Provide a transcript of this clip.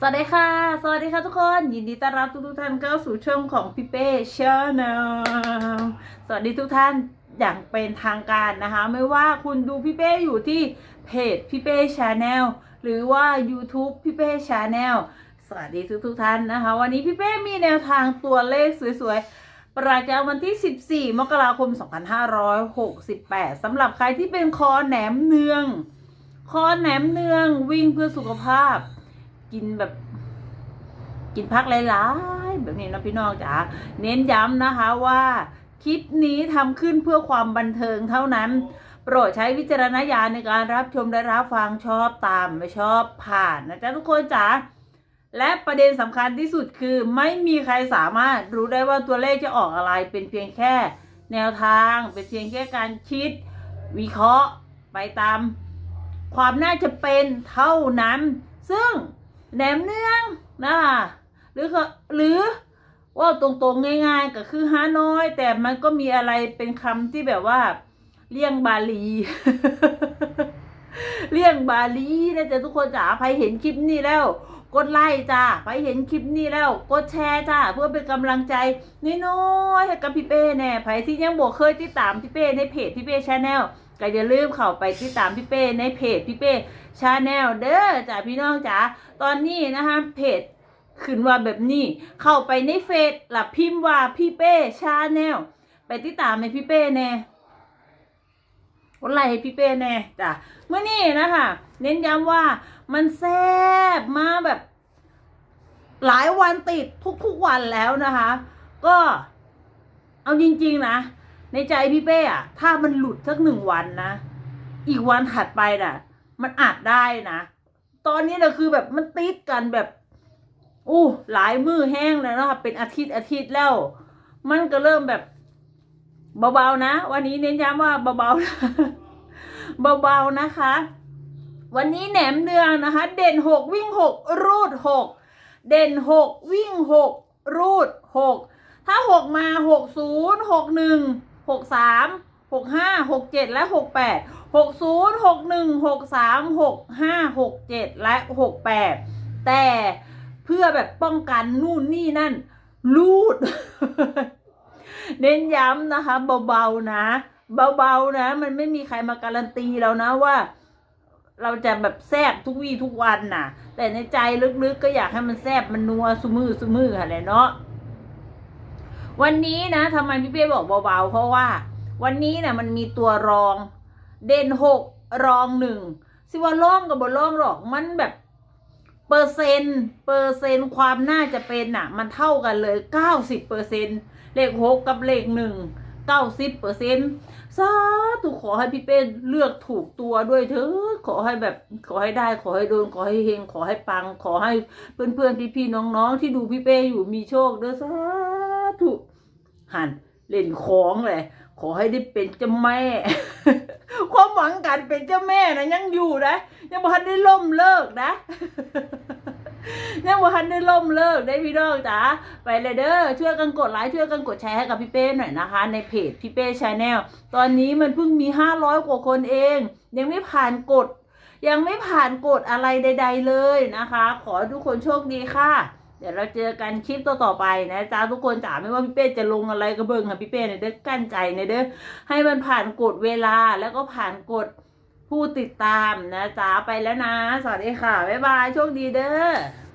สวัสดีค่ะ สวัสดีค่ะทุกคน ยินดีต้อนรับทุกทุกท่านเข้าสู่ช่องของพี่เป้ชาแนลสวัสดีทุกท่านอย่างเป็นทางการนะคะ ไม่ว่าคุณดูพี่เป้อยู่ที่เพจพี่เป้ชาแนลหรือว่า YouTube พี่เป้ชาแนลสวัสดีทุกทุกท่านนะคะ วันนี้พี่เป้มีแนวทางตัวเลขสวยๆ ประจำวันที่ 14 มกราคม 2568สำหรับใครที่เป็นคอแหนมเนือง คอแหนมเนืองวิ่งเพื่อสุขภาพ กินแบบ กินพักหลายๆแบบนี้นะพี่น้องจ๋าเน้นย้ำนะคะว่าคลิปนี้ทำขึ้นเพื่อความบันเทิงเท่านั้น โปรดใช้วิจารณญาณในการรับชมและรับฟังชอบตามไม่ชอบผ่านนะจ๊ะทุกคนจ๋าและประเด็นสำคัญที่สุดคือไม่มีใครสามารถรู้ได้ว่าตัวเลขจะออกอะไรเป็นเพียงแค่ แนวทางเป็นเพียงแค่การคิด วิเคราะห์ไปตาม ความน่าจะเป็นเท่านั้น ซึ่ง แหนมเนืองนะคะหรือหรือว่าตรงๆง่าย ๆ ก็คือฮานอย แต่มันก็มีอะไรเป็นคำที่แบบว่าเลี่ยงบาลีเลี่ยงบาลีนะจ๊ะทุกคนจ๋าใครเห็นคลิปนี้แล้ว กดไลค์จ้าใครเห็นคลิปนี้แล้ว กดแชร์จ้าเพื่อเป็นกำลังใจน้อยๆให้กับพี่เป้แน่ใครที่ยังบอกเคยติดตามพี่เป้ในเพจพี่เป้ชาแนลก็อย่าลืมเข้าไปติดตามพี่เป้ในเพจพี่เป้ชาแนลเด้อจ้าพี่น้องจ๋าตอนนี้นะคะเพจขึ้นว่าแบบนี้ เข้าไปในเฟซหลับพิมพ์ว่าพี่เป้ชาแนลไปติดตามในพี่เป้แน่กดไลค์ให้พี่เป้แน่จ้ะเมื่อนี้นะคะเน้นย้ำว่า มันแซ่บมาแบบ หลายวันติดทุกๆวันแล้วนะคะ ก็เอาจริง ๆ นะ ในใจพี่เป้อะถ้ามันหลุดสักหนึ่งวันนะ อีกวันถัดไปน่ะ มันอาจได้นะ ตอนนี้นะคือแบบมันติดกันแบบอู้หลายมือแห้งแล้วนะคะเป็นอาทิตย์อาทิตย์แล้ว มันก็เริ่มแบบเบาๆนะ วันนี้เน้นย้ำว่าเบาๆนะเบาๆนะคะ วันนี้แหนมเนืองนะคะ เด่นหกวิ่งหกรูดหกเด่นหกวิ่งหกรูดหกถ้าหกมาหกศูนย์หกหนึ่งหกสามหกห้าหกเจ็ดและหกแปดหกศูนย์หกหนึ่งหกสามหกห้าหกเจ็ดและหกแปดแต่เพื่อแบบป้องกันนู่นนี่นั่น รูด เน้นย้ำนะคะ เบา ๆ นะ เบา ๆ นะ มันไม่มีใครมาการันตีแล้วนะว่า เราจะแบบแซบทุกวี่ทุกวันน่ะ แต่ในใจลึกๆก็อยากให้มันแซบมันนัวสมือสมือค่ะแหละเนาะวันนี้นะทำไมพี่เป้บอกเบาๆเพราะว่า วันนี้นะ่ะมันมีตัวรอง เด่นหกรองหนึ่งสิว่าร่องกับบนร่องหรอกมันแบบเปอร์เซ็นต์เปอร์เซ็นต์ความน่าจะเป็นน่ะ มันเท่ากันเลยเก้าสิบเปอร์เซ็นต์เลขหกกับเลขหนึ่ง เก้าสิบเปอร์เซ็นต์สาธุขอให้พี่เป้เลือกถูกตัวด้วยเถอะขอให้แบบขอให้ได้ขอให้โดนขอให้เฮงขอให้ปัง ขอให้เพื่อนเพื่อนพี่พี่ๆน้องๆ ที่ดูพี่เป้อยู่มีโชคเด้อสาธุหันเล่นของเลยขอให้ได้เป็นเจ้าแม่ ความหวังการเป็นเจ้าแม่นะยังอยู่นะยังบ่ทันได้ล่มเลิกนะ ยังบ่ทันได้ล่มเลิกได้พี่น้องจ๋าไปเลยเด้อช่วยกันกดไลค์ช่วยกันกดแชร์ให้กับพี่เป้หน่อยนะคะ ในเพจพี่เป้ชาแนลตอนนี้มันเพิ่งมีห้าร้อยกว่าคนเอง ยังไม่ผ่านกฎยังไม่ผ่านกฎอะไรใด ๆ เลยนะคะ ขอทุกคนโชคดีค่ะ เดี๋ยวเราเจอกันคลิปต่อๆไปนะจ๊ะทุกคนจ๋าไม่ว่าพี่เป้จะลงอะไรก็เบิ่งค่ะพี่เป้เนี่ยเด้อกั้นใจเนี่ยเด้อให้มันผ่านกฎเวลาแล้วก็ผ่านกฎผู้ติดตามนะจ๊ะไปแล้วนะ สวัสดีค่ะ บ๊ายบาย โชคดีเด้อ